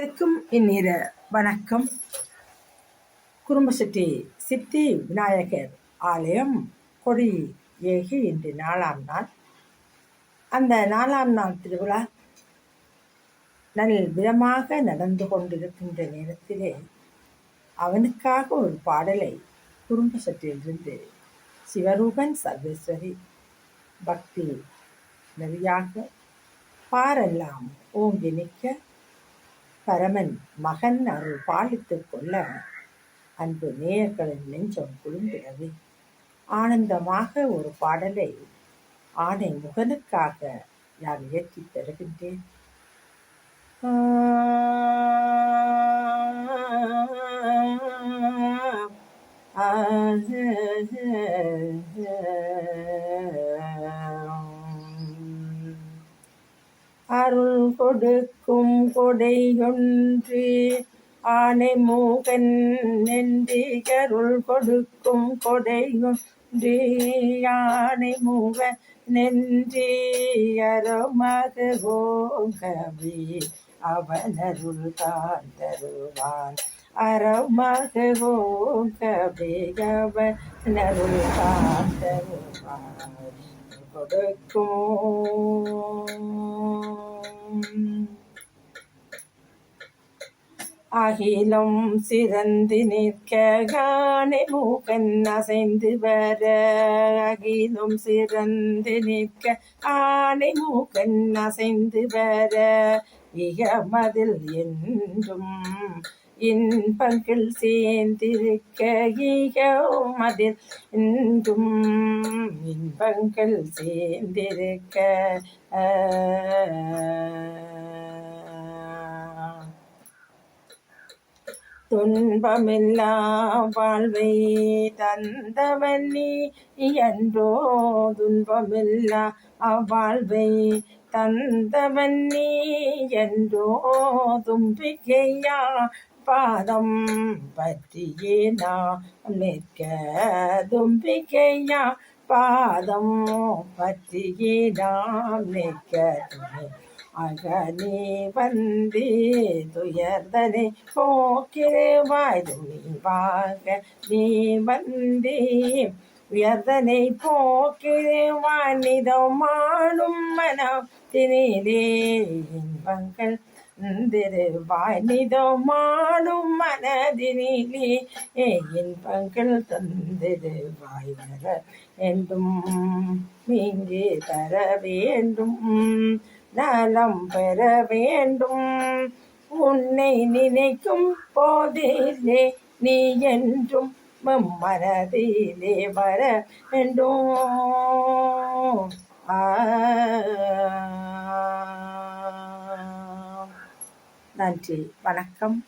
அனைவருக்கும் இந்நேர வணக்கம். குடும்பசெட்டி சித்தி விநாயகர் ஆலயம் கொடி ஏகி இன்று நாலாம் நாள். அந்த நாலாம் நாள் திருவிழா நல் விதமாக நடந்து கொண்டிருக்கின்ற நேரத்திலே அவனுக்காக ஒரு பாடலை குடும்ப சட்டியிலிருந்து சிவரூபன் சர்வேஸ்வரி பக்தி நெறியாக பாரெல்லாம் ஓங்கி நிற்க பரமன் மகன் அருள் பாலித்துக் கொள்ள அன்பு நேயர்களின் நெஞ்சம் குளிர்கிறது ஆனந்தமாக ஒரு பாடலை ஆணை முகனுக்காக நான் இயற்றி தருகின்றேன் அருள் கொடுக்கும் கொடையொன்று ஆனை மூகன் நென்றி கருள் கொடுக்கும் கொடையொன்று ஒன்று ஆனை மூக நென்றி அருமக கோகவி அவனருள் தான் தருவான். அறமாக கோகவி அவனருள் தான் தருவான். கொடுக்கும். அகிலம் சிறந்து நிற்க காணி மூக்கன் அசைந்து வர அகிலம் சிறந்து நிற்க ஆனை மூக்கன் அசைந்து வர. இகமதில் என்றும் இன்பங்கள் சேர்ந்திருக்க இகமதில் என்றும் இன்பங்கள் சேர்ந்திருக்க. துன்பமில்லா வாழ்வை தந்தவன் நீ. என்றோ துன்பமில்லா அவ்வாழ்வை தந்தவன் நீ. என்றோ தும்பிக்கையா பாதம் பற்றியே நாம் நிற்க தும்பிக்கையா பாதம் பற்றியே நாம் நிற்க அகலே வந்தே துயர்தனை போக்கிருவாய் துணிவாக நீ வந்தே. உயர்தனை போக்கிருவாய் நிதமானும் மனத்தினிலே இன்பங்கள் திருவாய் நிதமானும் மனதினிலே. இன்பங்கள் தந்திருவாய் வர என்றும் நீங்கே தர வேண்டும். நலம் பெற வேண்டும். உன்னை நினைக்கும் போதிலே நீ என்றும் மனதிலே வர வேண்டும். நன்றி. வணக்கம்.